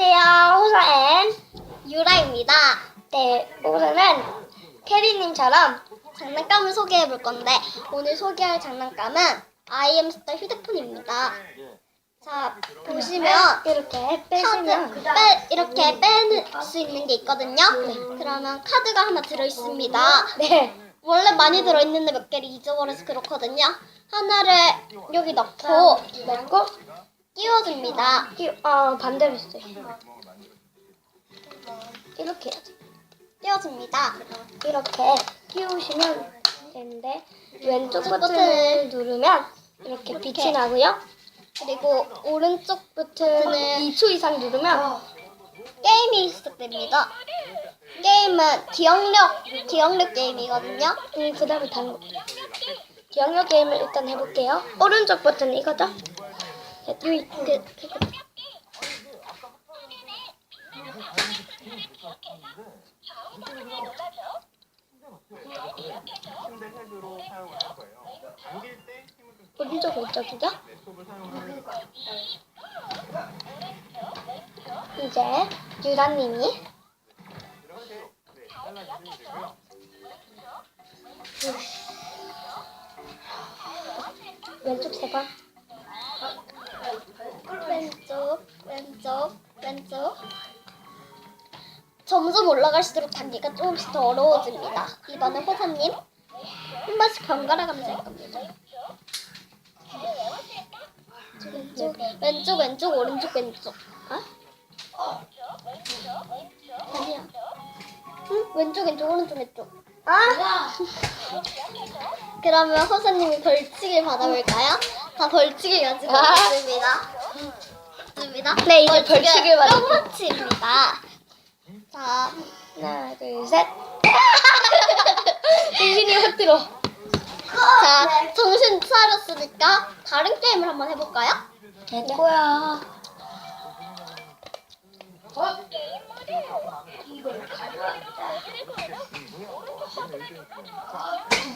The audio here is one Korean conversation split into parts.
안녕하세요. 호사앤. 유라입니다. 네, 오늘은 캐리님처럼 장난감을 소개해 볼 건데 오늘 소개할 장난감은 아이엠스터 휴대폰입니다. 자 보시면 이렇게 카드 빼시면 빼, 이렇게 뺄 수 있는 게 있거든요. 그러면 카드가 하나 들어 있습니다. 네, 원래 많이 들어 있는데 몇 개를 잊어버려서 그렇거든요. 하나를 여기 넣고 넣고 끼워줍니다. 이, 어, 반대로 했어요. 이렇게 해야지. 끼워줍니다. 이렇게 끼우시면 되는데 왼쪽 버튼을 누르면 이렇게 빛이. 나고요. 그리고 오른쪽 버튼을 버튼을 2초 이상 누르면 게임이 시작됩니다. 게임은 기억력 기억력 게임이거든요. 음, 그 다음에 다른 거. 기억력 게임을 일단 해볼게요. 오른쪽 버튼은 이거죠? 이, 그, 그, 사용을 하는 거예요. 이제 유라님이. 왼쪽 세 번. 왼쪽 왼쪽 왼쪽 점점 올라갈수록 단계가 조금씩 더 어려워집니다. 이번에 호사님 한 번씩 번갈아 가면서 할 겁니다. 왼쪽 왼쪽 왼쪽 오른쪽 왼쪽 어? 아니야. 응? 왼쪽 왼쪽 오른쪽 왼쪽. 아! 그러면 호사님이 벌칙을 받아볼까요? 다 벌칙을 가지고 아. 왔습니다. 있습니다. 네, 이제 벌칙을 받을 똥꼬치입니다. 자, 하나, 둘, 셋. 정신이 확 들어. 자, 정신 차렸으니까 다른 게임을 한번 해볼까요? 됐고요.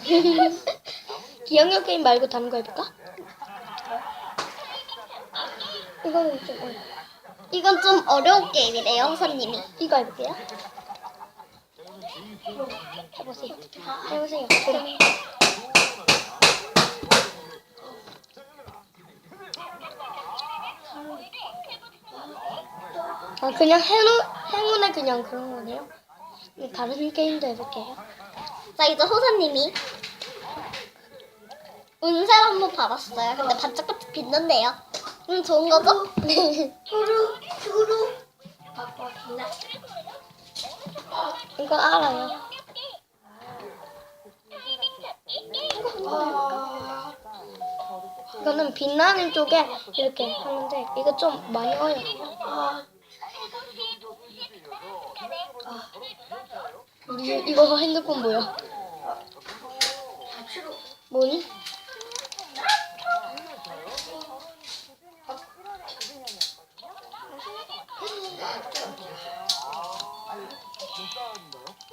기억력 게임 말고 다른 거 해볼까? 이거는 좀 어려워. 이건 좀 어려운 게임이래요, 호사님이. 이거 해볼게요. 해보세요. 해보세요. 그래. 아 그냥 행운 행운의 그냥 그런 거네요. 네, 다른 게임도 해볼게요. 자, 이제 호사님이 운세를 한번 받았어요. 근데 반짝반짝 빛났네요. 음, 좋은 거죠? 네. 후루 후루 이거 알아요. 이거는 빛나는 쪽에 이렇게 하는데 이거 좀 많이 어려워. 우리 이거 핸드폰 뭐야? 뭐니?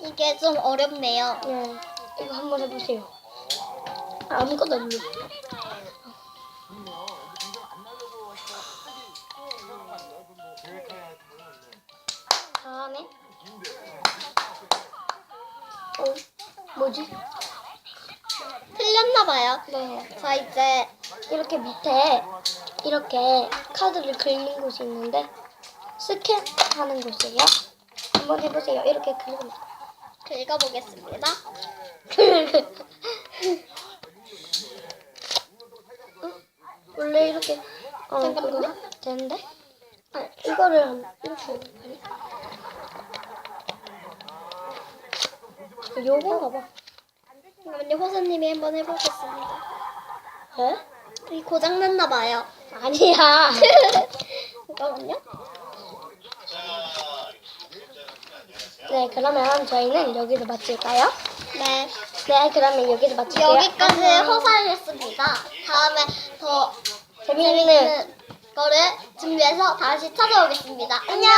이게 좀 어렵네요. 네, 이거 한번 해보세요. 아무것도 안 눌러. 잘하네. 어, 뭐지? 틀렸나봐요. 네. 자, 이제 이렇게 밑에 이렇게 카드를 긁는 곳이 있는데 스캔하는 곳이에요. 한번 해보세요. 이렇게 긁으면 긁어보겠습니다. 원래 이렇게 어 잠깐만요. 그거 되는데 아 이거를 한- 이렇게 하는 거? 요건가 봐. 잠깐만요, 호사님이 한번 해보겠습니다. 네? 이 고장났나 봐요. 아니야. 잠깐만요. 네 그러면 저희는 여기서 마칠까요? 네. 네 그러면 여기서 마칠게요. 여기까지. 허사했습니다. 다음에 더 재밌는 재밌는 거를 준비해서 다시 찾아오겠습니다. 안녕!